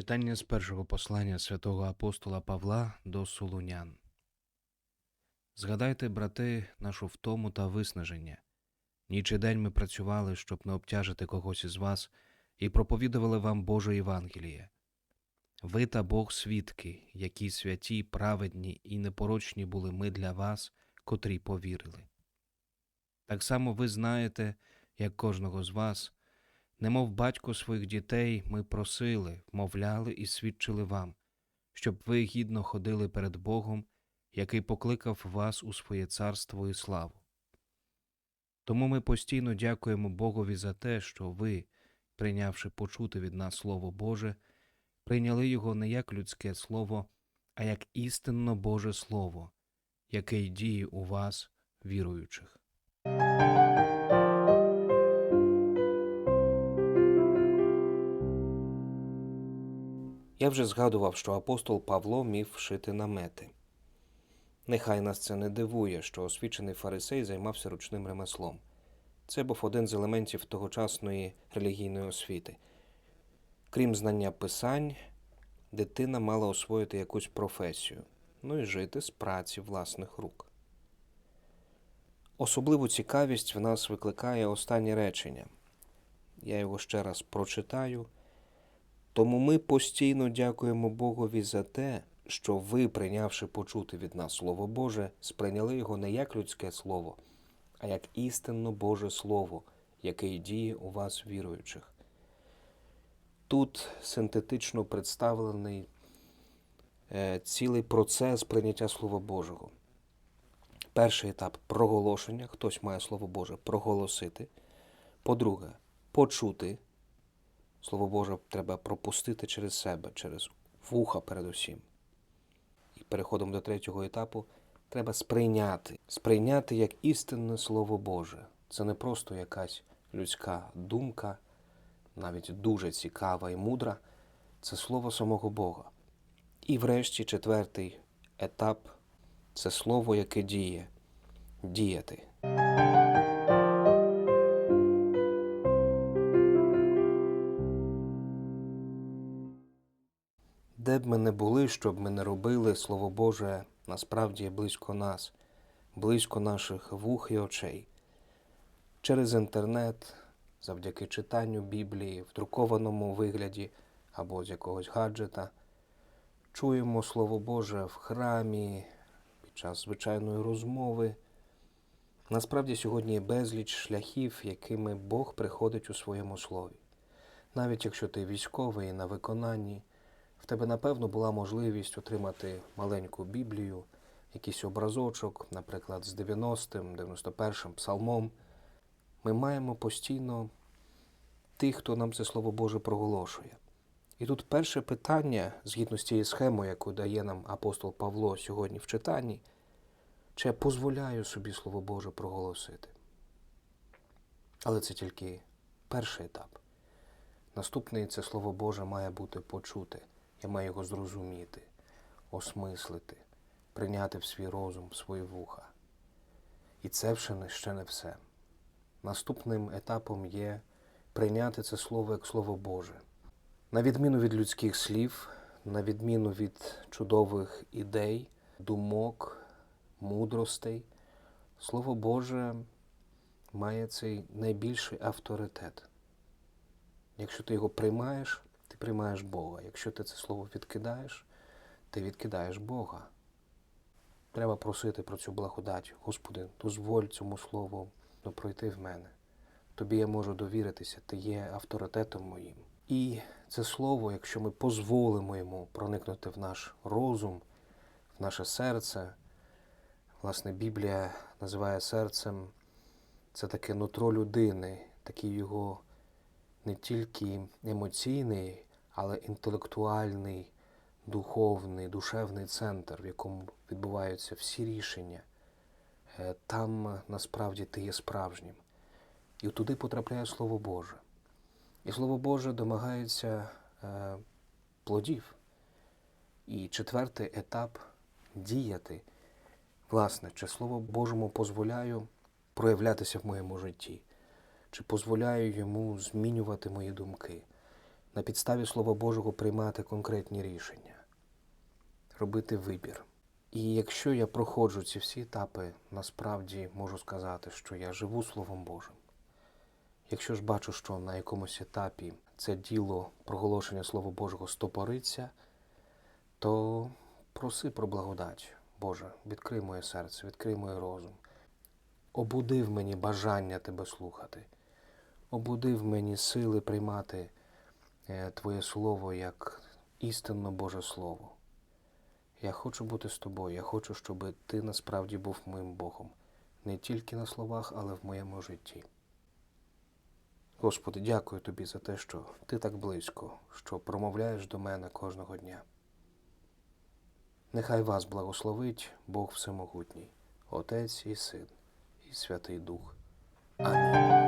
Читання з першого послання святого апостола Павла до Солунян. Згадайте, брати, нашу втому та виснаження. Ніч і день ми працювали, щоб не обтяжити когось із вас, і проповідували вам Боже Євангеліє. Ви та Бог свідки, які святі, праведні і непорочні були ми для вас, котрі повірили. Так само ви знаєте, як кожного з вас, Немов батько своїх дітей, ми просили, мовляли і свідчили вам, щоб ви гідно ходили перед Богом, який покликав вас у своє царство і славу. Тому ми постійно дякуємо Богові за те, що ви, прийнявши почути від нас Слово Боже, прийняли його не як людське слово, а як істинно Боже Слово, яке діє у вас, віруючих. Я вже згадував, що апостол Павло міг шити намети. Нехай нас це не дивує, що освічений фарисей займався ручним ремеслом. Це був один з елементів тогочасної релігійної освіти. Крім знання писань, дитина мала освоїти якусь професію, ну і жити з праці власних рук. Особливу цікавість в нас викликає останнє речення. Я його ще раз прочитаю. Тому ми постійно дякуємо Богові за те, що ви, прийнявши почути від нас Слово Боже, сприйняли його не як людське слово, а як істинно Боже Слово, яке діє у вас віруючих. Тут синтетично представлений е, цілий процес прийняття Слова Божого. Перший етап проголошення, хтось має Слово Боже проголосити. По-друге, почути. Слово Боже треба пропустити через себе, через вуха передусім. І переходом до третього етапу треба сприйняти. Сприйняти як істинне Слово Боже. Це не просто якась людська думка, навіть дуже цікава і мудра. Це слово самого Бога. І врешті четвертий етап це слово, яке діє. Діяти. Б ми не були, що б ми не робили, Слово Боже насправді близько нас, близько наших вух і очей. Через інтернет, завдяки читанню Біблії, в друкованому вигляді або з якогось гаджета, чуємо Слово Боже в храмі, під час звичайної розмови. Насправді сьогодні безліч шляхів, якими Бог приходить у своєму слові. Навіть якщо ти військовий і на виконанні, в тебе, напевно, була можливість отримати маленьку Біблію, якийсь образочок, наприклад, з 90-м, 91-м псалмом. Ми маємо постійно тих, хто нам це Слово Боже проголошує. І тут перше питання, згідно з тією схемою, яку дає нам апостол Павло сьогодні в читанні, чи я дозволяю собі Слово Боже проголосити. Але це тільки перший етап. Наступний це Слово Боже має бути почуте. Я маю його зрозуміти, осмислити, прийняти в свій розум, в свої вуха. І це ще не, ще не все. Наступним етапом є прийняти це слово як Слово Боже. На відміну від людських слів, на відміну від чудових ідей, думок, мудростей, Слово Боже має цей найбільший авторитет. Якщо ти його приймаєш, приймаєш Бога. Якщо ти це слово відкидаєш, ти відкидаєш Бога. Треба просити про цю благодать. Господи, дозволь цьому слову пройти в мене. Тобі я можу довіритися, ти є авторитетом моїм. І це слово, якщо ми дозволимо йому проникнути в наш розум, в наше серце, власне, Біблія називає серцем це таке нутро людини, такий його не тільки емоційний, але інтелектуальний, духовний, душевний центр, в якому відбуваються всі рішення. Е, Там насправді ти є справжнім. І туди потрапляє Слово Боже. І Слово Боже домагається е, плодів. І четвертий етап діяти. Власне, чи Слово Божому дозволяю проявлятися в моєму житті, чи дозволяю йому змінювати мої думки, на підставі Слова Божого приймати конкретні рішення, робити вибір. І якщо я проходжу ці всі етапи, насправді можу сказати, що я живу Словом Божим. Якщо ж бачу, що на якомусь етапі це діло проголошення Слова Божого стопориться, то проси про благодать. Боже, відкрий моє серце, відкрий мій розум. Обуди в мені бажання Тебе слухати. Обуди в мені сили приймати Твоє Слово як істинно Боже Слово. Я хочу бути з тобою. Я хочу, щоб ти насправді був моїм Богом. Не тільки на словах, але в моєму житті. Господи, дякую тобі за те, що ти так близько, що промовляєш до мене кожного дня. Нехай вас благословить Бог Всемогутній, Отець і Син, і Святий Дух. Амінь.